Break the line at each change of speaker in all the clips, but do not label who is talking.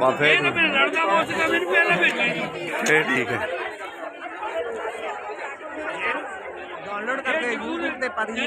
ਭੇਜੀਏ ਇਹਨੂੰ
ਬਸ ਫਿਰ
ਇਹ ਤਾਂ ਮੇਰੇ ਲੜਦਾ ਬਹੁਤ ਸੀਗਾ ਮੈਨੂੰ ਪਹਿਲਾਂ ਭੇਜਿਆ ਜੀ।
ਫੇਰ ਠੀਕ ਹੈ।
ਡਾਊਨਲੋਡ ਕਰਕੇ YouTube ਤੇ ਪਾ ਦਈਏ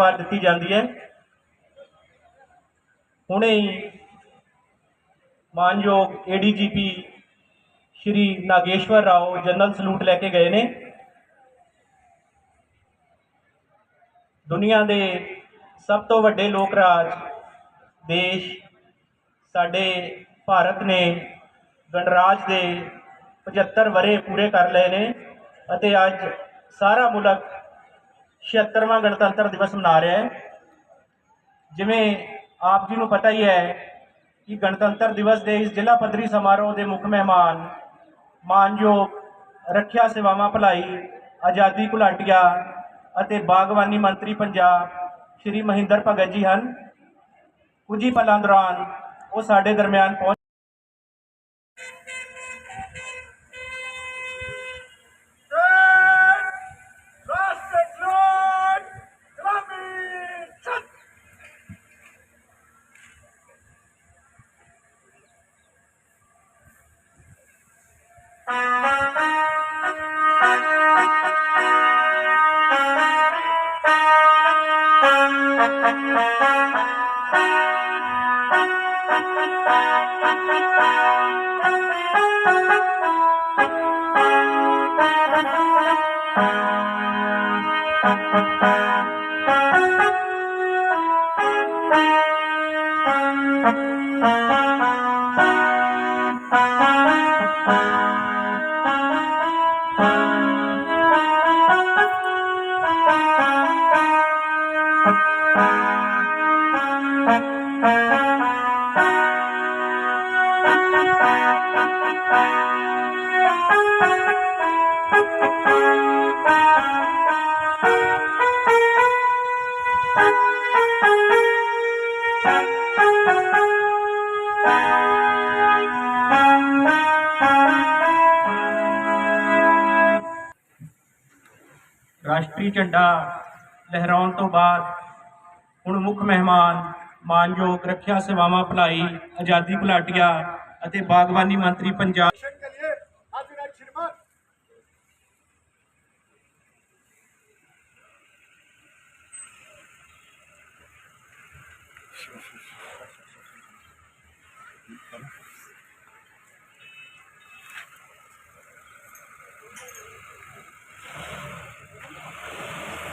ਮਾਰ ਦਿੱਤੀ ਜਾਂਦੀ ਹੈ। ਹੁਣੇ ਹੀ ਮਾਨਯੋਗ ADGP Shri Nageshwar Rao general salute ਲੈ ਕੇ ਗਏ ਨੇ। ਦੁਨੀਆ ਦੇ ਸਭ ਤੋਂ ਵੱਡੇ ਲੋਕ ਰਾਜ ਦੇਸ਼ ਸਾਡੇ ਭਾਰਤ ਨੇ ਗਣਰਾਜ ਦੇ 75 ਵਰੇ ਪੂਰੇ ਕਰ ਲਏ ਨੇ ਅਤੇ ਅੱਜ ਸਾਰਾ ਮੁਲਕ 76ਵਾਂ ਗਣਤੰਤਰ ਦਿਵਸ ਮਨਾ ਰਿਹਾ ਹੈ। ਜਿਵੇਂ ਆਪ ਜੀ ਨੂੰ ਪਤਾ ਹੀ ਹੈ ਕਿ ਗਣਤੰਤਰ ਦਿਵਸ ਦੇ ਇਸ ਜ਼ਿਲ੍ਹਾ ਪੱਧਰੀ ਸਮਾਰੋਹ ਦੇ ਮੁੱਖ ਮਹਿਮਾਨ, ਮਾਨਯੋਗ ਰੱਖਿਆ ਸੇਵਾਵਾਂ ਭਲਾਈ, ਆਜ਼ਾਦੀ ਘੁਲਾਟੀਆ ਅਤੇ ਬਾਗਬਾਨੀ ਮੰਤਰੀ ਪੰਜਾਬ ਸ਼੍ਰੀ ਮਹਿੰਦਰ ਭਗਤ ਜੀ ਹਨ। ਕੁਝ ਹੀ ਪਲਾਂ ਦੌਰਾਨ ਉਹ ਸਾਡੇ ਦਰਮਿਆਨ ਪਹੁੰਚ Thank you. ਰਾਸ਼ਟਰੀ ਝੰਡਾ ਲਹਿਰਾਉਣ ਤੋਂ ਬਾਅਦ ਹੁਣ ਮੁੱਖ ਮਹਿਮਾਨ, ਮਾਨਯੋਗ ਰੱਖਿਆ ਸੇਵਾਵਾਂ ਭਲਾਈ, ਆਜ਼ਾਦੀ ਘੁਲਾਟੀਆ ਅਤੇ ਬਾਗਬਾਨੀ ਮੰਤਰੀ Punjab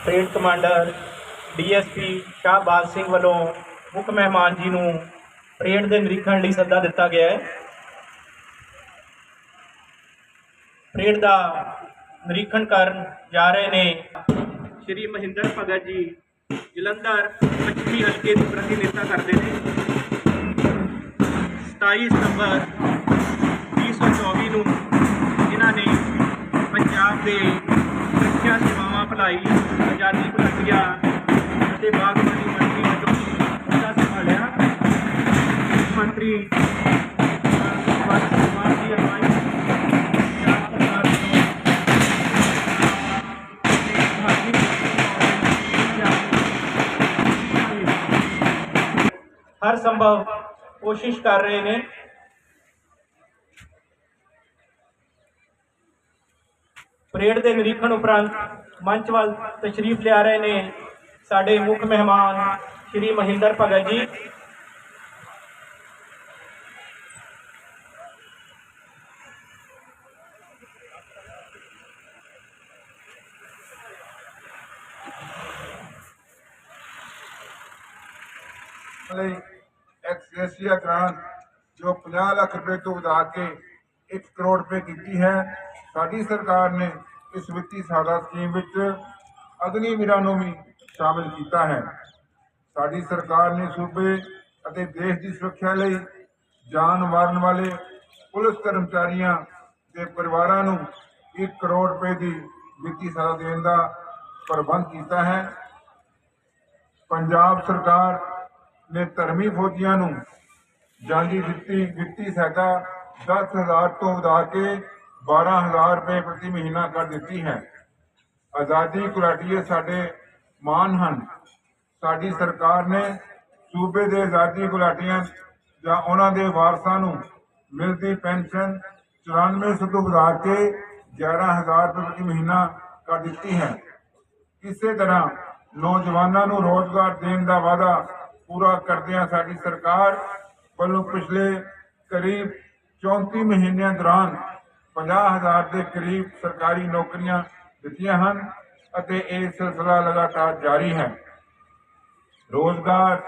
parade commander, DSP Shahbaz Singh ਵੱਲੋਂ ਮੁੱਖ ਮਹਿਮਾਨ ਜੀ ਨੂੰ
ਪਰੇਡ ਦੇ ਨਿਰੀਖਣ ਲਈ ਸੱਦਾ ਦਿੱਤਾ ਗਿਆ ਹੈ। ਪਰੇਡ ਦਾ ਨਿਰੀਖਣ ਕਰਨ ਜਾ ਰਹੇ ਨੇ ਸ਼੍ਰੀ ਮਹਿੰਦਰ ਭਗਤ ਜੀ, ਜਲੰਧਰ, ਪੱਛਮੀ ਹਲਕੇ ਦੇ ਪ੍ਰਤੀਨਿਧਤਾ ਕਰਦੇ ਨੇ। 27 ਸਤੰਬਰ 2024 ਨੂੰ ਇਹਨਾਂ ਨੇ ਪੰਜਾਬ ਦੇ ਸੁਰੱਖਿਆ ਭਲਾਈ, ਆਜ਼ਾਦੀ ਘੁਲਾਟੀਆਂ ਅਤੇ ਬਾਗਬਾਨੀ ਮੰਤਰੀ ਵਜੋਂ ਅਹੁਦਾ ਸੰਭਾਲਿਆ। ਮੰਤਰੀ, ਹਰ ਸੰਭਵ ਕੋਸ਼ਿਸ਼ ਕਰ ਰਹੇ ਨੇ। ਪਰੇਡ ਦੇ ਨਿਰੀਖਣ ਉਪਰੰਤ ਮੰਚ ਵੱਲ ਤਸ਼ਰੀਫ ਲਿਆ ਰਹੇ ਨੇ ਸਾਡੇ ਮੁੱਖ ਮਹਿਮਾਨ ਸ਼੍ਰੀ ਮਹਿੰਦਰ ਭਗਤ ਜੀ।
ਲਈ ਐਕਸੈਸੀਆ ਗ੍ਰਾਂਟ ਜੋ 50 ਲੱਖ ਰੁਪਏ ਤੋਂ ਵਧਾ ਕੇ 1 ਕਰੋੜ ਰੁਪਏ ਕੀਤੀ ਹੈ। ਸਾਡੀ ਸਰਕਾਰ ਨੇ ਇਸ ਵਿੱਤੀ ਸਹਾਇਤਾ ਸਕੀਮ ਵਿੱਚ ਅਗਨੀ ਵੀਰਾਂ ਨੂੰ ਵੀ ਸ਼ਾਮਿਲ ਕੀਤਾ ਹੈ। ਸਾਡੀ ਸਰਕਾਰ ਨੇ ਸੂਬੇ ਅਤੇ ਦੇਸ਼ ਦੀ ਸੁਰੱਖਿਆ ਲਈ ਜਾਨ ਮਾਰਨ ਵਾਲੇ ਪੁਲਿਸ ਕਰਮਚਾਰੀਆਂ ਦੇ ਪਰਿਵਾਰਾਂ ਨੂੰ 1 ਕਰੋੜ ਰੁਪਏ ਦੀ ਵਿੱਤੀ ਸਹਾਇਤਾ ਦੇਣ ਦਾ ਪ੍ਰਬੰਧ ਕੀਤਾ ਹੈ। ਪੰਜਾਬ ਸਰਕਾਰ ਨੇ ਧਰਮੀ ਫੌਜੀਆਂ ਨੂੰ ਜਾਂਦੀ ਦਿੱਤੀ ਵਿੱਤੀ ਸਹਾਇਤਾ 10000 ਤੋਂ ਵਧਾ ਕੇ 12000 ਰੁਪਏ ਪ੍ਰਤੀ ਮਹੀਨਾ ਕਰ ਦਿੱਤੀ ਹੈ। ਆਜ਼ਾਦੀ ਘੁਲਾਟੀਏ ਸਾਡੇ ਮਾਨ ਹਨ। ਸਾਡੀ ਸਰਕਾਰ ਨੇ ਸੂਬੇ ਦੇ ਆਜ਼ਾਦੀ ਘੁਲਾਟੀਆਂ ਜਾਂ ਉਹਨਾਂ ਦੇ ਵਾਰਸਾਂ ਨੂੰ ਮਿਲਦੀ ਪੈਨਸ਼ਨ 9400 ਤੋਂ ਵਧਾ ਕੇ 11000 ਰੁਪਏ ਪ੍ਰਤੀ ਮਹੀਨਾ ਕਰ ਦਿੱਤੀ ਹੈ। ਇਸੇ ਤਰ੍ਹਾਂ ਨੌਜਵਾਨਾਂ ਨੂੰ ਰੋਜ਼ਗਾਰ ਦੇਣ ਦਾ ਵਾਅਦਾ ਪੂਰਾ ਕਰਦਿਆਂ ਸਾਡੀ ਸਰਕਾਰ ਵੱਲੋਂ ਪਿਛਲੇ ਕਰੀਬ 34 ਮਹੀਨਿਆਂ ਦੌਰਾਨ 50000 ਦੇ ਕਰੀਬ ਸਰਕਾਰੀ ਨੌਕਰੀਆਂ ਦਿੱਤੀਆਂ ਹਨ ਅਤੇ ਇਹ ਸਿਲਸਿਲਾ ਲਗਾਤਾਰ ਜਾਰੀ ਹੈ। ਰੋਜ਼ਗਾਰ,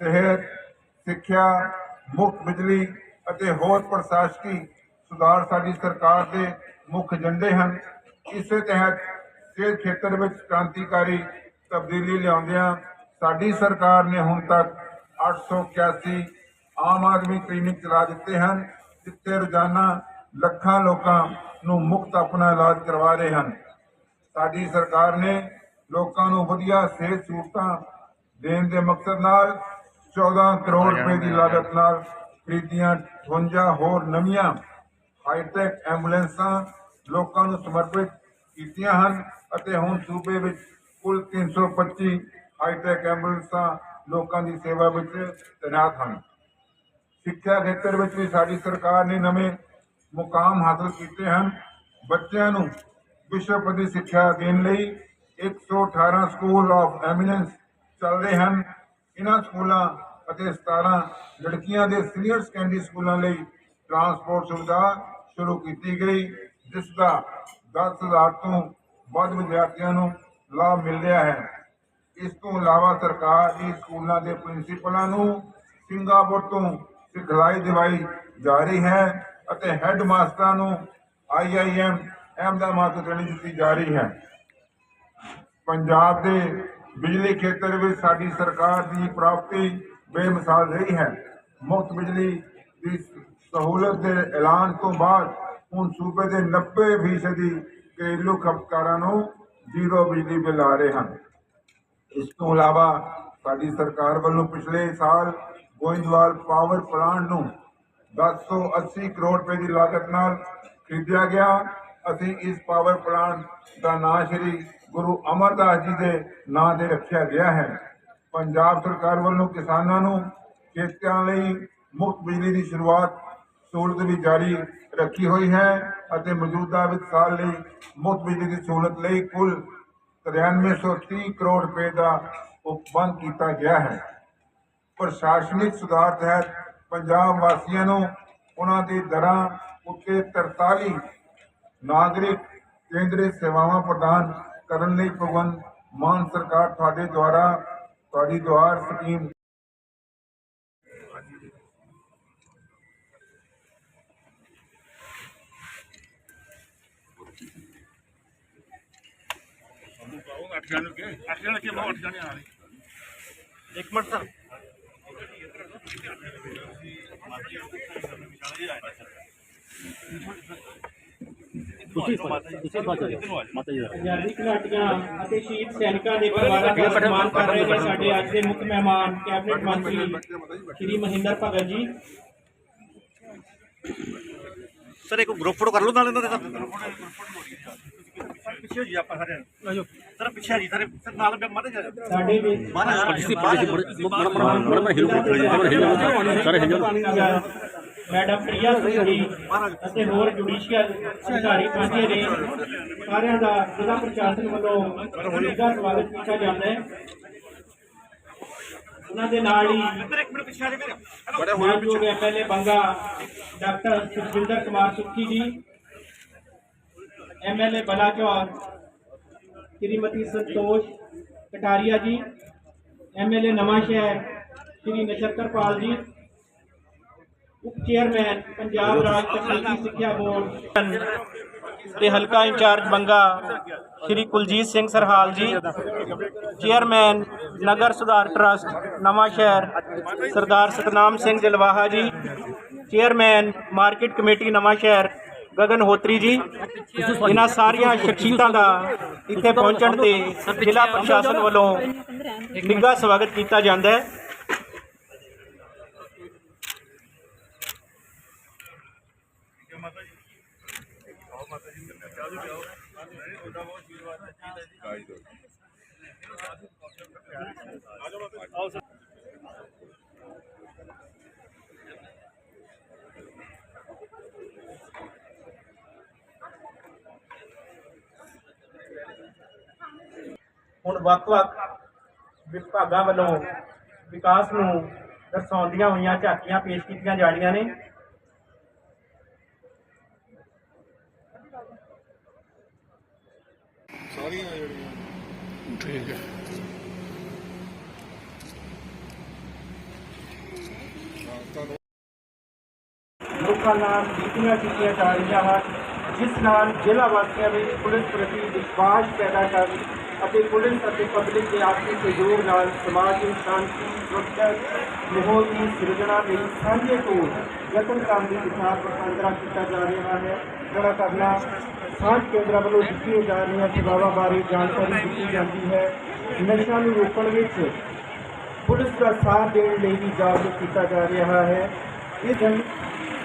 ਸਿਹਤ, ਸਿੱਖਿਆ ਮੁਫਤ ਬਿਜਲੀ ਅਤੇ ਹੋਰ ਪ੍ਰਸ਼ਾਸਕੀ ਸੁਧਾਰ ਸਾਡੀ ਸਰਕਾਰ ਦੇ ਮੁੱਖ ਏਜੰਡੇ ਹਨ। ਇਸੇ ਤਹਿਤ ਸਿਹਤ ਖੇਤਰ ਵਿੱਚ ਕ੍ਰਾਂਤੀਕਾਰੀ ਤਬਦੀਲੀ ਲਿਆਉਂਦਿਆਂ ਸਾਡੀ ਸਰਕਾਰ ਨੇ ਹੁਣ ਤੱਕ 881 ਆਮ ਆਦਮੀ ਕਲੀਨਿਕ ਚਲਾ ਦਿੱਤੇ ਹਨ, ਜਿੱਥੇ ਰੋਜ਼ਾਨਾ ਲੱਖਾਂ ਲੋਕਾਂ ਨੂੰ ਮੁਫਤ ਆਪਣਾ ਇਲਾਜ ਕਰਵਾ ਰਹੇ ਹਨ। ਸਾਡੀ ਸਰਕਾਰ ਨੇ ਲੋਕਾਂ ਨੂੰ ਵਧੀਆ ਸਿਹਤ ਸਹੂਲਤਾਂ ਦੇਣ ਦੇ ਮਕਸਦ ਨਾਲ 14 ਕਰੋੜ ਰੁਪਏ ਦੀ ਲਾਗਤ ਨਾਲ ਖਰੀਦੀਆਂ 58 ਹੋਰ ਨਵੀਆਂ ਹਾਈਟੈਕ ਐਂਬੂਲੈਂਸਾਂ ਲੋਕਾਂ ਨੂੰ ਸਮਰਪਿਤ ਕੀਤੀਆਂ ਹਨ ਅਤੇ ਹੁਣ ਸੂਬੇ ਵਿੱਚ ਕੁੱਲ 325 ਹਾਈਟੈਕ ਐਂਬੂਲੈਂਸਾਂ ਲੋਕਾਂ ਦੀ ਸੇਵਾ ਵਿੱਚ ਤੈਨਾਤ ਹਨ। ਸਿੱਖਿਆ ਖੇਤਰ ਵਿੱਚ ਵੀ ਸਾਡੀ ਸਰਕਾਰ ਨੇ ਨਵੇਂ ਮੁਕਾਮ ਹਾਸਲ ਕੀਤੇ ਹਨ। ਬੱਚਿਆਂ ਨੂੰ ਵਿਸ਼ਵ ਪੱਧਰੀ ਸਿੱਖਿਆ ਦੇਣ ਲਈ 118 ਸਕੂਲ ਆਫ ਐਮੀਨੈਂਸ ਚੱਲ ਰਹੇ ਹਨ। ਇਹਨਾਂ ਸਕੂਲਾਂ ਅਤੇ 17 ਲੜਕੀਆਂ ਦੇ ਸੀਨੀਅਰ ਸੈਕੰਡਰੀ ਸਕੂਲਾਂ ਲਈ ਟਰਾਂਸਪੋਰਟ ਸੁਵਿਧਾ ਸ਼ੁਰੂ ਕੀਤੀ ਗਈ, ਜਿਸ ਦਾ 10000 ਤੋਂ ਵੱਧ ਵਿਦਿਆਰਥੀਆਂ ਨੂੰ ਲਾਭ ਮਿਲ ਰਿਹਾ ਹੈ। ਇਸ ਤੋਂ ਇਲਾਵਾ ਸਰਕਾਰ ਦੀ ਸਕੂਲਾਂ ਦੇ ਪ੍ਰਿੰਸੀਪਲਾਂ ਨੂੰ ਸਿੰਗਾਪੁਰ ਤੋਂ ਸਿਖਲਾਈ ਦਿਵਾਈ ਜਾ ਰਹੀ ਹੈ। ਅਤੇ ਹੈੱਡ ਮਾਸਟਰਾਂ ਨੂੰ ਆਈਆਈਐਮ ਅਹਿਮਦਾਬਾਦ ਤੋਂ ਟ੍ਰੇਨਿੰਗ ਦਿੱਤੀ ਜਾ ਰਹੀ ਹੈ। ਪੰਜਾਬ ਦੇ ਬਿਜਲੀ ਖੇਤਰ ਵਿੱਚ ਸਾਡੀ ਸਰਕਾਰ ਦੀ ਪ੍ਰਾਪਤੀ ਬੇਮਿਸਾਲ ਰਹੀ ਹੈ। ਮੁਫਤ ਬਿਜਲੀ ਦੀ ਸਹੂਲਤ ਦੇ ਐਲਾਨ ਤੋਂ ਬਾਅਦ ਹੁਣ ਸੂਬੇ ਦੇ 90% ਦੀ ਘਰੇਲੂ ਖਪਤਕਾਰਾਂ ਨੂੰ ਜ਼ੀਰੋ ਬਿਜਲੀ ਬਿੱਲ ਆ ਰਹੇ ਹਨ। ਇਸ ਤੋਂ ਇਲਾਵਾ ਸਾਡੀ ਸਰਕਾਰ ਵੱਲੋਂ ਪਿਛਲੇ ਸਾਲ ਗੋਇੰਦਵਾਲ ਪਾਵਰ ਪਲਾਂਟ ਨੂੰ 1080 ਕਰੋੜ ਰੁਪਏ ਦੀ ਲਾਗਤ ਨਾਲ ਖਰੀਦਿਆ ਗਿਆ। ਅਸੀਂ ਇਸ ਪਾਵਰ ਪਲਾਂਟ ਦਾ ਨਾਂ ਸ਼੍ਰੀ ਗੁਰੂ ਅਮਰਦਾਸ ਜੀ ਦੇ ਨਾਂ ਤੇ ਰੱਖਿਆ ਗਿਆ ਹੈ। ਪੰਜਾਬ ਸਰਕਾਰ ਵੱਲੋਂ ਕਿਸਾਨਾਂ ਨੂੰ ਖੇਤਾਂ ਲਈ ਮੁਫਤ ਬਿਜਲੀ ਦੀ ਸ਼ੁਰੂਆਤ ਸਹੂਲਤ ਵੀ ਜਾਰੀ ਰੱਖੀ ਹੋਈ ਹੈ ਅਤੇ ਮੌਜੂਦਾ ਵਿੱਤ ਸਾਲ ਲਈ ਮੁਫਤ ਬਿਜਲੀ ਦੀ ਸਹੂਲਤ ਲਈ ਕੁੱਲ 9330 ਕਰੋੜ ਰੁਪਏ ਦਾ ਉਪਬੰਧ ਕੀਤਾ ਗਿਆ ਹੈ। ਪ੍ਰਸ਼ਾਸਨਿਕ ਸੁਧਾਰ ਤਹਿਤ ਪੰਜਾਬ ਵਾਸੀਆਂ ਨੂੰ ਉਹਨਾਂ ਦੀ ਦਰਾਂ ਉੱਤੇ 43 ਨਾਗਰਿਕ ਕੇਂਦਰੀ ਸੇਵਾਵਾਂ ਪ੍ਰਦਾਨ ਕਰਨ ਲਈ ਭਗਵੰਤ ਮਾਨ ਸਰਕਾਰ ਤੁਹਾਡੇ ਦੁਆਰਾ ਤੁਹਾਡੀ ਦੁਆਰ ਸਕੀਮ
ਇੱਕ ਮਿੰਟ ਸਰ।
ਸਰ ਪੰਜਾਬੀ ਘਲਾਟੀਆਂ ਅਤੇ ਸ਼ਹੀਦ ਸੈਨਿਕਾਂ ਦੇ ਪਰਿਵਾਰਾਂ ਦਾ ਸਨਮਾਨ ਕਰ ਰਹੇ ਨੇ ਸਾਡੇ ਅੱਜ ਦੇ ਮੁੱਖ ਮਹਿਮਾਨ ਕੈਬਨਿਟ ਮੰਤਰੀ ਸ਼੍ਰੀ ਮਹਿੰਦਰ ਭਗਤ ਜੀ।
ਸਰ ਇੱਕ ਗਰੁੱਪ ਫੋਟੋ ਕਰ ਲਓ ਨਾਲ ਇਹਨਾਂ ਦੇ
ਪਿੱਛੇ ਹੋ ਜੀ ਆਪਾਂ ਸਾਰੇ ਆਜੋ। ਸਰ ਪਿੱਛੇ ਜੀ ਸਾਰੇ ਸਰ ਨਾਲ ਮਾਤੇ ਜਾ
ਸਾਡੇ ਵਿੱਚ ਮੈਡਮ ਪ੍ਰਿਆ ਸਿੰਘ ਜੀ ਅਤੇ ਹੋਰ ਜੁਡੀਸ਼ੀਅਲ ਅਧਿਕਾਰੀ ਪਹੁੰਚੇ ਨੇ। ਸਾਰਿਆਂ ਦਾ ਜ਼ਿਲ੍ਹਾ ਪ੍ਰਸ਼ਾਸਨ ਵੱਲੋਂ ਨਿੱਘਾ ਸਵਾਗਤ ਕੀਤਾ ਜਾਂਦਾ ਹੈ। ਉਹਨਾਂ ਦੇ ਨਾਲ ਹੀ
ਇੱਧਰ ਇੱਕ ਮਿੰਟ ਪਿੱਛੇ ਆ ਜਾ ਮੇਰੇ
ਮਾਨਯੋਗ MLA Banga doctor Sukhjinder Kumar Sukhi ji MLA Balachaur Shrimati Santosh Kataria ji MLA ਨਵਾਂ ਸ਼ਹਿਰ ਸ਼੍ਰੀ ਨਛੱਤਰਪਾਲ ਜੀ ਉਪ ਚੇਅਰਮੈਨ ਪੰਜਾਬ ਰਾਜ ਤਕਨੀਕੀ ਸਿੱਖਿਆ ਬੋਰਡ ਤੇ ਹਲਕਾ ਇੰਚਾਰਜ ਬੰਗਾ ਸ਼੍ਰੀ ਕੁਲਜੀਤ ਸਿੰਘ ਸਰਹਾਲ ਜੀ ਚੇਅਰਮੈਨ ਨਗਰ ਸੁਧਾਰ ਟਰਸਟ ਨਵਾਂ ਸ਼ਹਿਰ ਸਰਦਾਰ ਸਤਨਾਮ ਸਿੰਘ ਜਲਵਾਹਾ ਜੀ ਚੇਅਰਮੈਨ ਮਾਰਕੀਟ ਕਮੇਟੀ ਨਵਾਂ ਸ਼ਹਿਰ ਗਗਨ ਹੋਤਰੀ ਜੀ, ਇਹਨਾਂ ਸਾਰੀਆਂ ਸ਼ਖਸੀਅਤਾਂ ਦਾ ਇੱਥੇ ਪਹੁੰਚਣ ਤੇ ਜ਼ਿਲ੍ਹਾ ਪ੍ਰਸ਼ਾਸਨ ਵੱਲੋਂ ਨਿੱਘਾ ਸਵਾਗਤ ਕੀਤਾ ਜਾਂਦਾ ਹੈ। ਹੁਣ ਵੱਖ-ਵੱਖ ਵਿਭਾਗਾਂ ਵੱਲੋਂ ਵਿਕਾਸ ਨੂੰ ਦਰਸਾਉਂਦੀਆਂ ਹੋਈਆਂ ਝਾਕੀਆਂ ਪੇਸ਼ ਕੀਤੀਆਂ ਜਾਣੀਆਂ ਨੇ। ਲੋਕਾਂ ਨਾਲ ਮੀਟਿੰਗਾਂ ਕੀਤੀਆਂ ਜਾ ਰਹੀਆਂ ਹਨ ਜਿਸ ਨਾਲ ਜ਼ਿਲ੍ਹਾ ਵਾਸੀਆਂ ਵਿੱਚ ਪੁਲਿਸ ਪ੍ਰਤੀ ਵਿਸ਼ਵਾਸ ਪੈਦਾ ਕਰਨ ਅਤੇ ਪੁਲਿਸ ਅਤੇ ਪਬਲਿਕ ਦੇ ਆਪਸੀ ਸਹਿਯੋਗ ਨਾਲ ਸਮਾਜ ਨੂੰ ਸ਼ਾਂਤੀ, ਸੁਰੱਖਿਆ, ਮਾਹੌਲ ਦੀ ਸਿਰਜਣਾ ਲਈ ਸਾਂਝੇ ਤੌਰ ਯਤਨ ਕਰਨ ਦੀ ਦਿਸ਼ਾ ਵਟਾਂਦਰਾ ਕੀਤਾ ਜਾ ਰਿਹਾ ਹੈ। ਜਿਹੜਾ ਕਰਨਾ ਸਾਂਝ ਕੇਂਦਰਾਂ ਵੱਲੋਂ ਦਿੱਤੀਆਂ ਜਾ ਰਹੀਆਂ ਸੇਵਾਵਾਂ ਬਾਰੇ ਜਾਣਕਾਰੀ ਦਿੱਤੀ ਜਾਂਦੀ ਹੈ। ਨਸ਼ਾ ਨੂੰ ਰੋਕਣ ਵਿੱਚ ਪੁਲਿਸ ਦਾ ਸਾਥ ਦੇਣ ਲਈ ਵੀ ਜਾਗਰੂਕ ਕੀਤਾ ਜਾ ਰਿਹਾ ਹੈ। ਇਹ ਜੰਗ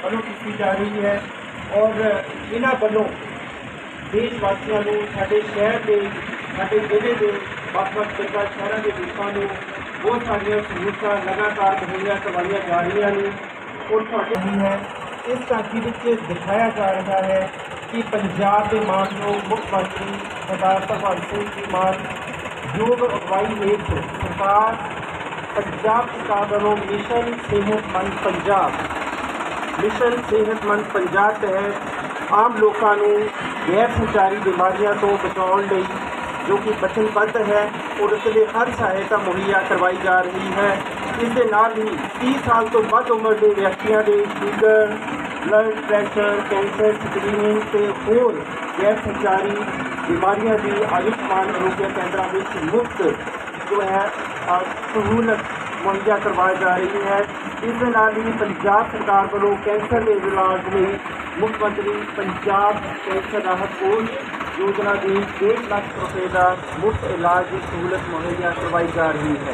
ਵੱਲੋਂ ਕੀਤੀ ਜਾ ਰਹੀ ਹੈ ਔਰ ਇਹਨਾਂ ਵੱਲੋਂ ਦੇਸ਼ ਵਾਸੀਆਂ ਨੂੰ ਸਾਡੇ ਸ਼ਹਿਰ ਦੇ ਸਾਡੇ ਜ਼ਿਲ੍ਹੇ ਦੇ ਵੱਖ-ਵੱਖ ਪਿੰਡਾਂ, ਸ਼ਹਿਰਾਂ ਦੇ ਲੋਕਾਂ ਨੂੰ ਬਹੁਤ ਸਾਰੀਆਂ ਸਹੂਲਤਾਂ ਲਗਾਤਾਰ ਮੁਹੱਈਆ ਕਰਵਾਈਆਂ ਜਾ ਰਹੀਆਂ ਨੇ। ਔਰ ਤੁਹਾਡੇ ਹੀ ਹੈ ਇਸ ਝਾਂਕੀ ਵਿੱਚ ਦਿਖਾਇਆ ਜਾ ਰਿਹਾ ਹੈ ਕਿ ਪੰਜਾਬ ਦੇ ਮਾਨਯੋਗ ਮੁੱਖ ਮੰਤਰੀ ਸਰਦਾਰ ਭਗਵੰਤ ਸਿੰਘ ਜੀ ਮਾਨ ਯੋਗ ਅਗਵਾਈ ਹੇਠ ਸਰਕਾਰ ਪੰਜਾਬ ਸਰਕਾਰ ਵੱਲੋਂ ਮਿਸ਼ਨ ਸਿਹਤਮੰਦ ਪੰਜਾਬ, ਮਿਸ਼ਨ ਸਿਹਤਮੰਦ ਪੰਜਾਬ ਤਹਿਤ ਆਮ ਲੋਕਾਂ ਨੂੰ ਗੈਰ ਸੰਚਾਰੀ ਬਿਮਾਰੀਆਂ ਤੋਂ ਬਚਾਉਣ ਲਈ ਜੋ ਕਿ ਵਚਨਬੱਧ ਹੈ ਔਰ ਉਸ ਲਈ ਹਰ ਸਹਾਇਤਾ ਮੁਹੱਈਆ ਕਰਵਾਈ ਜਾ ਰਹੀ ਹੈ ਇਸ ਦੇ ਨਾਲ ਹੀ 30 ਸਾਲ ਤੋਂ ਵੱਧ ਉਮਰ ਦੇ ਵਿਅਕਤੀਆਂ ਦੇ sugar blood pressure cancer screening ਤੇ ਹੋਰ ਗੈਰ ਸੰਚਾਰੀ ਬਿਮਾਰੀਆਂ ਦੀ ਆਯੁਸ਼ਮਾਨ ਆਰੋਗਿਆ ਕੇਂਦਰਾਂ ਵਿੱਚ ਮੁਫਤ ਜੋ ਹੈ ਅ, ਸਹੂਲਤ ਮੁਹੱਈਆ ਕਰਵਾਈ ਜਾ ਰਹੀ ਹੈ ਇਸ ਦੇ ਨਾਲ ਹੀ ਪੰਜਾਬ ਸਰਕਾਰ ਵੱਲੋਂ ਕੈਂਸਰ ਦੇ ਇਲਾਜ ਲਈ ਮੁੱਖ ਮੰਤਰੀ ਪੰਜਾਬ ਕੈਂਸਰ ਰਾਹਤ ਕੋਸ਼ ਯੋਜਨਾ ਦੀ 1 ਲੱਖ ਰੁਪਏ ਦਾ ਮੁਫਤ ਇਲਾਜ ਦੀ ਸਹੂਲਤ ਮੁਹੱਈਆ ਕਰਵਾਈ ਜਾ ਰਹੀ ਹੈ।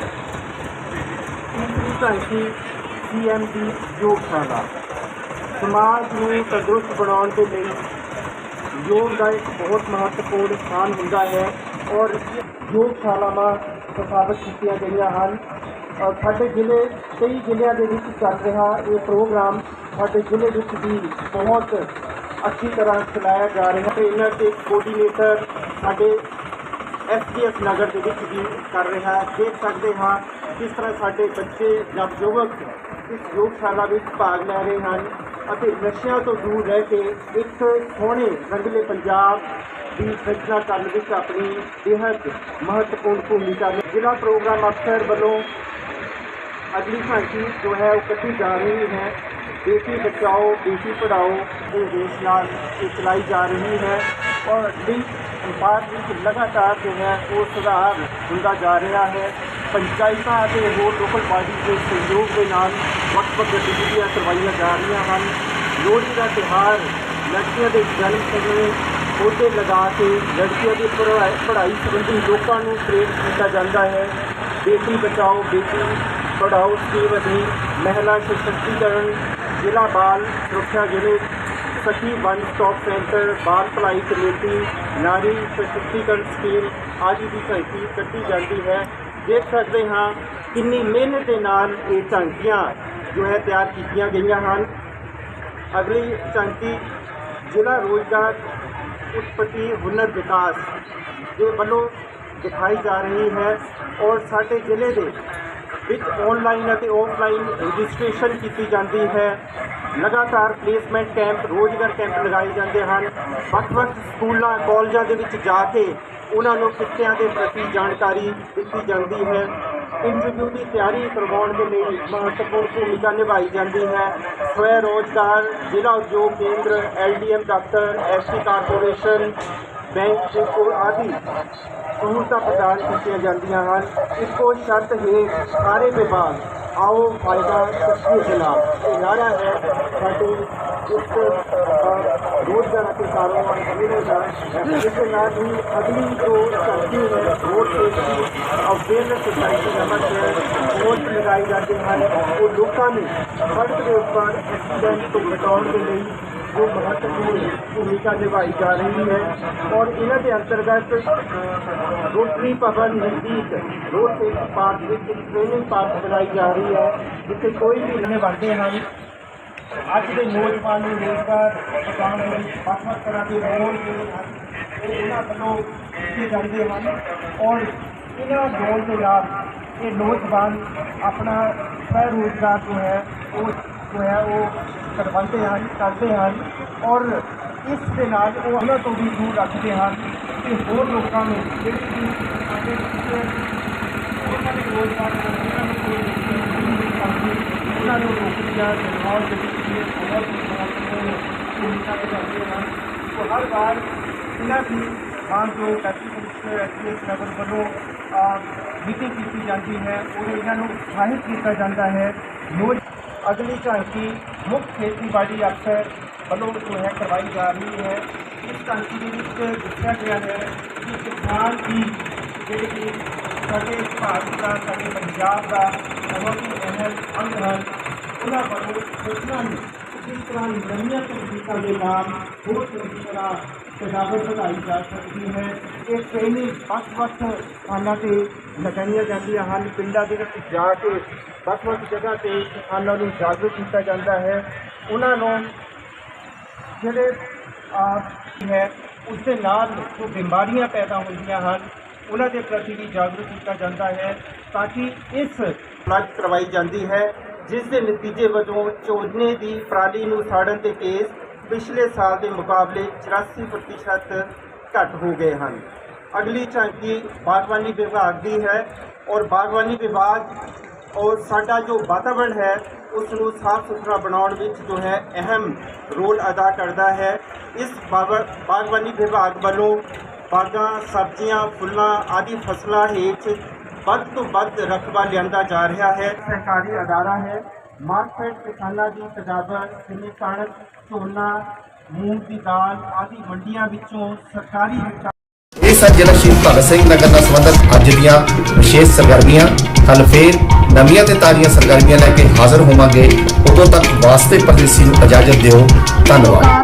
ਤੀਸਰੀ ਝਾਂਕੀ ਸੀਐਮ ਦੀ ਯੋਗਸ਼ਾਲਾ। ਸਮਾਜ ਨੂੰ ਤੰਦਰੁਸਤ ਬਣਾਉਣ ਦੇ ਲਈ ਯੋਗ ਦਾ ਇੱਕ ਬਹੁਤ ਮਹੱਤਵਪੂਰਨ ਸਥਾਨ ਹੁੰਦਾ ਹੈ ਔਰ ਯੋਗਸ਼ਾਲਾਵਾਂ ਸਥਾਪਿਤ ਕੀਤੀਆਂ ਗਈਆਂ ਹਨ। ਔਰ ਸਾਡੇ ਜ਼ਿਲ੍ਹੇ, ਕਈ ਜ਼ਿਲ੍ਹਿਆਂ ਦੇ ਵਿੱਚ ਚੱਲ ਰਿਹਾ ਇਹ ਪ੍ਰੋਗਰਾਮ ਸਾਡੇ ਜ਼ਿਲ੍ਹੇ ਵਿੱਚ ਵੀ ਬਹੁਤ ਅੱਛੀ ਤਰ੍ਹਾਂ ਚਲਾਇਆ ਜਾ ਰਿਹਾ ਹੈ ਇਹਨਾਂ ਦੇ ਕੋਆਰਡੀਨੇਟਰ ਸਾਡੇ ਐਸਡੀਐਫ ਨਗਰ ਦੇ ਵਿੱਚ ਵੀ ਕਰ ਰਿਹਾ ਹੈ। ਦੇਖ ਸਕਦੇ ਹਾਂ ਕਿਸ ਤਰ੍ਹਾਂ ਸਾਡੇ ਬੱਚੇ ਜਾਂ ਯੁਵਕ ਇਸ ਯੋਗਸ਼ਾਲਾ ਵਿੱਚ ਭਾਗ ਲੈ ਰਹੇ ਹਨ ਅਤੇ ਨਸ਼ਿਆਂ ਤੋਂ ਦੂਰ ਰਹਿ ਕੇ ਇੱਕ ਸੋਹਣੇ ਰੰਗਲੇ ਪੰਜਾਬ ਦੀ ਰਚਨਾ ਕਰਨ ਵਿੱਚ ਆਪਣੀ ਬੇਹੱਦ ਮਹੱਤਵਪੂਰਨ ਭੂਮਿਕਾ ਨਿਭਾ ਜ਼ਿਲ੍ਹਾ ਪ੍ਰੋਗਰਾਮ ਅਫਸਰ ਵੱਲੋਂ ਅਗਲੀ ਝਾਂਕੀ ਜੋ ਹੈ ਉਹ ਕੱਢੀ ਜਾ ਰਹੀ ਹੈ। ਬੇਟੀ ਬਚਾਓ, ਬੇਟੀ ਪੜਾਓ ਦੇ ਦੇਸ਼ ਨਾਲ ਇਹ ਚਲਾਈ ਜਾ ਰਹੀ ਹੈ ਔਰ ਲਿੰਕ ਵਪਾਰ ਵਿੱਚ ਲਗਾਤਾਰ ਜੋ ਹੈ ਉਹ ਸੁਧਾਰ ਹੁੰਦਾ ਜਾ ਰਿਹਾ ਹੈ। ਪੰਚਾਇਤਾਂ ਅਤੇ ਹੋਰ ਲੋਕਲ ਬਾਡੀ ਦੇ ਸਹਿਯੋਗ ਦੇ ਨਾਲ ਵੱਖ-ਵੱਖ ਗਤੀਵਿਧੀਆਂ ਕਰਵਾਈਆਂ ਜਾ ਰਹੀਆਂ ਹਨ। ਲੋਹੜੀ ਦਾ ਤਿਉਹਾਰ ਲੜਕੀਆਂ ਦੇ ਜਨਮ ਸਮੇਂ ਪੌਦੇ ਲਗਾ ਕੇ ਲੜਕੀਆਂ ਦੀ ਪੜ੍ਹਾਈ ਪੜ੍ਹਾਈ ਸੰਬੰਧੀ ਲੋਕਾਂ ਨੂੰ ਪ੍ਰੇਰਿਤ ਕੀਤਾ ਜਾਂਦਾ ਹੈ। ਬੇਟੀ ਬਚਾਓ, ਬੇਟੀ ਪੜਾਓ ਸਕੀਮ ਅਧੀਨ ਮਹਿਲਾ ਸਸ਼ਕਤੀਕਰਨ ਜ਼ਿਲ੍ਹਾ ਬਾਲ ਸੁਰੱਖਿਆ ਯੂਨਿਟ, ਸਖੀ ਵਨ ਸਟਾਪ ਸੈਂਟਰ, ਬਾਲ ਭਲਾਈ ਕਮੇਟੀ, ਨਾਰੀ ਸਸ਼ਕਤੀਕਰਨ ਸਕੀਮ ਆਦਿ ਦੀ ਝਾਂਕੀ ਕੱਢੀ ਜਾਂਦੀ ਹੈ। ਦੇਖ ਸਕਦੇ ਹਾਂ ਕਿੰਨੀ ਮਿਹਨਤ ਦੇ ਨਾਲ ਇਹ ਝਾਂਕੀਆਂ ਜੋ ਹੈ ਤਿਆਰ ਕੀਤੀਆਂ ਗਈਆਂ ਹਨ। ਅਗਲੀ ਝਾਂਕੀ ਜ਼ਿਲ੍ਹਾ ਰੋਜ਼ਗਾਰ ਉਤਪਤੀ ਹੁਨਰ ਵਿਕਾਸ ਦੇ ਵੱਲੋਂ ਦਿਖਾਈ ਜਾ ਰਹੀ ਹੈ ਔਰ ਸਾਡੇ ਜ਼ਿਲ੍ਹੇ ਦੇ ਵਿੱਚ ਆਨਲਾਈਨ ਅਤੇ ਆਫਲਾਈਨ ਰਜਿਸਟ੍ਰੇਸ਼ਨ ਕੀਤੀ ਜਾਂਦੀ ਹੈ। ਲਗਾਤਾਰ ਪਲੇਸਮੈਂਟ ਕੈਂਪ ਰੋਜ਼ਗਾਰ ਕੈਂਪ ਲਗਾਏ ਜਾਂਦੇ ਹਨ। ਵੱਖ-ਵੱਖ ਸਕੂਲਾਂ, ਕਾਲਜਾਂ ਦੇ ਵਿੱਚ ਜਾ ਕੇ ਉਹਨਾਂ ਨੂੰ ਕਿੱਤਿਆਂ ਦੇ ਪ੍ਰਤੀ ਜਾਣਕਾਰੀ ਦਿੱਤੀ ਜਾਂਦੀ ਹੈ। ਇੰਟਰਵਿਊ ਦੀ ਤਿਆਰੀ ਕਰਵਾਉਣ ਦੇ ਲਈ ਮਹੱਤਵਪੂਰਨ ਭੂਮਿਕਾ ਨਿਭਾਈ ਜਾਂਦੀ ਹੈ। ਸਵੈ ਰੋਜ਼ਗਾਰ ਜ਼ਿਲ੍ਹਾ ਉਦਯੋਗ ਕੇਂਦਰ ਐਲਡੀਐਮ ਦਫ਼ਤਰ ਐਸਟੀ ਕਾਰਪੋਰੇਸ਼ਨ ਬੈਂਕ ਦੇ ਆਦਿ ਸਹੂਲਤਾਂ ਪ੍ਰਦਾਨ ਕੀਤੀਆਂ ਜਾਂਦੀਆਂ ਹਨ। ਇੱਕੋ ਸ਼ਰਤ ਹੇਠ ਸਾਰੇ ਵਿਭਾਗ ਆਓ ਫਾਇਦਾ ਸੱਚੇ ਦੇ ਨਾਲ ਇਹ ਨਾਰਾ ਹੈ ਸਾਡੇ ਇਸ ਅ, ਰੋਜ਼ਗਾਰ ਅਤੇ ਕਾਰੋਬਾਰ ਜ਼ਿਲ੍ਹੇ ਦਾ। ਇਸ ਦੇ ਨਾਲ ਹੀ ਅਗਲੀ ਜੋ ਧਰਤੀ ਹੈ ਰੋਡ ਸੇਫਟੀ ਅਵੇਅਰਨੈਸ ਸੁਸਾਇਟੀ ਨਮਕ ਹੈ। ਪੋਸਟ ਲਗਾਏ ਜਾਂਦੇ ਹਨ। ਉਹ ਲੋਕਾਂ ਨੂੰ ਸੜਕ ਦੇ ਉੱਪਰ ਐਕਸੀਡੈਂਟ ਤੋਂ ਬਚਾਉਣ ਦੇ ਲਈ ਜੋ ਮਹੱਤਵਪੂਰਨ ਭੂਮਿਕਾ ਨਿਭਾਈ ਜਾ ਰਹੀ ਹੈ ਔਰ ਇਹਨਾਂ ਦੇ ਅੰਤਰਗਤ ਰੋਟਰੀ ਭਵਨ ਨਜ਼ਦੀਕ ਰੋਡ ਸੇਫਟੀ ਪਾਰਕ ਵਿੱਚ ਟ੍ਰੇਨਿੰਗ ਪਾਰਕ ਬਣਾਈ ਜਾ ਰਹੀ ਹੈ, ਜਿੱਥੇ ਕੋਈ ਵੀ ਨਵੇਂ ਵਰਦੇ ਹਨ ਅੱਜ ਦੇ ਨੌਜਵਾਨ ਨੂੰ ਰੋਜ਼ਗਾਰ ਪਛਾਣ ਦੇ ਲਈ ਵੱਖ-ਵੱਖ ਤਰ੍ਹਾਂ ਦੇ ਰੋਲ ਜਿਹੜੇ ਹਨ। ਉਹ ਇਹਨਾਂ ਵੱਲੋਂ ਕੀਤੇ ਜਾਂਦੇ ਹਨ ਔਰ ਇਹਨਾਂ ਰੋਲ ਦੇ ਨਾਲ ਇਹ ਨੌਜਵਾਨ ਆਪਣਾ ਸਵੈ ਰੋਜ਼ਗਾਰ ਜੋ ਹੈ ਉਹ ਜੋ ਹੈ ਉਹ ਕਰਵਾਉਂਦੇ ਹਨ ਕਰਦੇ ਹਨ ਔਰ ਇਸ ਦੇ ਨਾਲ ਉਹ ਉਹਨਾਂ ਤੋਂ ਵੀ ਦੂਰ ਰੱਖਦੇ ਹਨ ਕਿ ਹੋਰ ਲੋਕਾਂ ਨੂੰ ਜਿਹੜੇ ਵੀ ਸਾਡੇ ਪਿੱਛੇ ਉਹਨਾਂ ਦੇ ਰੋਜ਼ਗਾਰ ਨੂੰ ਉਹਨਾਂ ਨੂੰ ਕੋਈ ਉਹਨਾਂ ਨੂੰ ਰੋਕੀਆਂ ਜਨਰਲ ਦੇ ਵਿੱਚ ਹੋਰ ਵੀ ਮਹੱਤਵਪੂਰਨ ਭੂਮਿਕਾ ਨਿਭਾਉਂਦੇ ਹਨ ਸੋ ਹਰ ਵਾਰ ਇਹਨਾਂ ਦੀ ਮਾਨ ਜੋ ਡਿਪਟੀ ਕਮਿਸ਼ਨਰ ਐਸਪੀਐਸ ਨਗਰ ਵੱਲੋਂ ਮੀਟਿੰਗ ਕੀਤੀ ਜਾਂਦੀ ਹੈ ਔਰ ਇਹਨਾਂ ਨੂੰ ਉਤਸ਼ਾਹਿਤ ਕੀਤਾ ਜਾਂਦਾ ਹੈ ਰੋਜ਼ ਅਗਲੀ ਝਾਂਕੀ ਮੁੱਖ ਖੇਤੀਬਾੜੀ ਅਫਸਰ ਵੱਲੋਂ ਜੋ ਹੈ ਕਰਵਾਈ ਜਾ ਰਹੀ ਹੈ ਇਸ ਝਾਂਕੀ ਦੇ ਵਿੱਚ ਦੱਸਿਆ ਗਿਆ ਹੈ ਕਿ ਕਿਸਾਨ ਦੀ ਜਿਹੜੇ ਕਿ ਸਾਡੇ ਭਾਰਤ ਦਾ ਸਾਡੇ ਪੰਜਾਬ ਦਾ ਬਹੁਤ ਹੀ ਅਹਿਮ ਅੰਗ ਹਨ ਉਹਨਾਂ ਵੱਲੋਂ ਸੋਚਣਾ ਨੂੰ ਕਿਸ ਤਰ੍ਹਾਂ ਨਵੀਆਂ ਤਕਨੀਕਾਂ ਦੇ ਨਾਲ ਹੋਰ ਚੰਗੀ ਤਰ੍ਹਾਂ ਸਜਾਵਟ ਵਧਾਈ ਜਾ ਸਕਦੀ ਹੈ। ਇਹ ਟ੍ਰੇਨਿੰਗ ਵੱਖ-ਵੱਖ ਸਥਾਨਾਂ ਤੇ ਲਗਾਈਆਂ ਜਾਂਦੀਆਂ ਹਨ। ਪਿੰਡਾਂ ਦੇ ਵਿੱਚ ਜਾ ਕੇ ਵੱਖ-ਵੱਖ ਜਗ੍ਹਾ ਤੇ ਕਿਸਾਨਾਂ ਨੂੰ ਜਾਗਰੂਕ ਕੀਤਾ ਜਾਂਦਾ ਹੈ। ਉਹਨਾਂ ਨੂੰ ਜਿਹੜੇ ਆ ਹੈ ਉਸ ਦੇ ਨਾਲ ਜੋ ਬਿਮਾਰੀਆਂ ਪੈਦਾ ਹੁੰਦੀਆਂ ਹਨ, ਉਹਨਾਂ ਦੇ ਪ੍ਰਤੀ ਵੀ ਜਾਗਰੂਕ ਕੀਤਾ ਜਾਂਦਾ ਹੈ ਤਾਂ ਕਿ ਇਸ ਇਲਾਜ ਕਰਵਾਈ ਜਾਂਦੀ ਹੈ, ਜਿਸ ਦੇ ਨਤੀਜੇ ਵਜੋਂ ਝੋਨੇ ਦੀ ਪਰਾਲੀ ਨੂੰ ਸਾੜਨ ਦੇ ਕੇਸ ਪਿਛਲੇ ਸਾਲ ਦੇ ਮੁਕਾਬਲੇ 84% ਘੱਟ ਹੋ ਗਏ ਹਨ। ਅਗਲੀ ਝਾਂਕੀ ਬਾਗਬਾਨੀ ਵਿਭਾਗ ਦੀ ਹੈ ਔਰ ਬਾਗਬਾਨੀ ਵਿਭਾਗ ਔਰ ਸਾਡਾ ਜੋ ਵਾਤਾਵਰਣ ਹੈ ਉਸ ਨੂੰ ਸਾਫ਼ ਸੁਥਰਾ ਬਣਾਉਣ ਵਿੱਚ ਜੋ ਹੈ, ਅਹਿਮ ਰੋਲ ਅਦਾ ਕਰਦਾ ਹੈ। ਇਸ ਬਾਗ- ਬਾਗਬਾਨੀ ਵਿਭਾਗ ਵੱਲੋਂ ਬਾਗਾਂ, ਸਬਜ਼ੀਆਂ, ਫੁੱਲਾਂ ਆਦਿ ਫਸਲਾਂ ਹੇਠ ਵੱਧ ਤੋਂ ਵੱਧ ਰਕਬਾ ਲਿਆਂਦਾ ਜਾ ਰਿਹਾ ਹੈ। ਸਰਕਾਰੀ ਅਦਾਰਾ ਹੈ। ਮਾਰਕੀਟ ਕਿਸਾਨਾਂ ਦੀ ਤਜਾਬਰ ਜਿਵੇਂ ਕਣਕ ਝੋਨਾ, ਮੂੰਗ ਦੀ ਦਾਲ ਆਦਿ ਮੰਡੀਆਂ ਵਿੱਚੋਂ ਸਰਕਾਰੀ
ਇਹ ਸਨ ਜ਼ਿਲ੍ਹਾ ਸ਼ਹੀਦ ਭਗਤ ਸਿੰਘ ਨਗਰ ਨਾਲ ਸੰਬੰਧਿਤ ਅੱਜ ਦੀਆਂ ਵਿਸ਼ੇਸ਼ ਸਰਗਰਮੀਆਂ। ਕੱਲ ਫੇਰ ਨਵੀਆਂ ਤੇ ਤਾਜ਼ੀਆਂ ਸਰਗਰਮੀਆਂ ਲੈ ਕੇ ਹਾਜ਼ਰ ਹੋਵਾਂਗੇ। ਉਦੋਂ ਤੱਕ ਵਾਸਤੇ ਪਰਦੇਸੀ ਨੂੰ ਇਜਾਜ਼ਤ ਦਿਓ। ਧੰਨਵਾਦ।